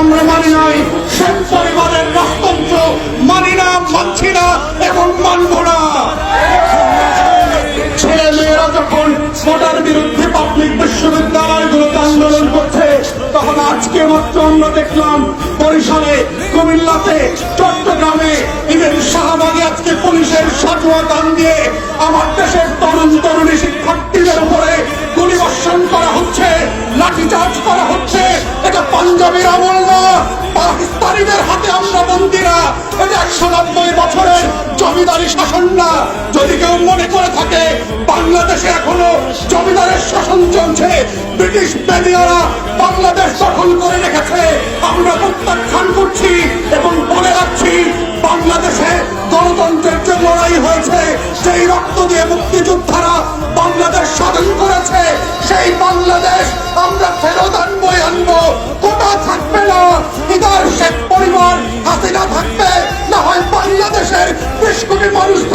আমরা মানি নাই। শেখ পরিবারের রাজতন্ত্র মানি না, মানছি না এবং মানব না। ছেলে মেয়েরা যখন ভোটার বিরুদ্ধে পাবলিক বিশ্ববিদ্যালয়গুলোতে আন্দোলন করছে, তখন আজকে মাত্র আমরা দেখলাম বরিশালে, কুমিল্লাতে, চট্টগ্রামে ইভেন শাহবাগে আজকে পুলিশের সাজুয়া গান দিয়ে আমার দেশের তরুণ, তরুণী শিক্ষার্থীদের একশো নব্বই বছরের জমিদারি শাসন না। যদি কেউ মনে করে থাকে, বাংলাদেশে এখনও জমিদারের শাসন চলছে। ব্রিটিশ মেডিয়ারা বাংলাদেশ দখল করে রেখেছে। আমরা প্রত্যাখ্যান করছি এবং বলে রাখছি, বাংলাদেশে গণতন্ত্রের যে লড়াই হয়েছে, সেই রক্ত দিয়ে মুক্তিযোদ্ধারা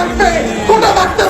থাকবে কোটা থাকতে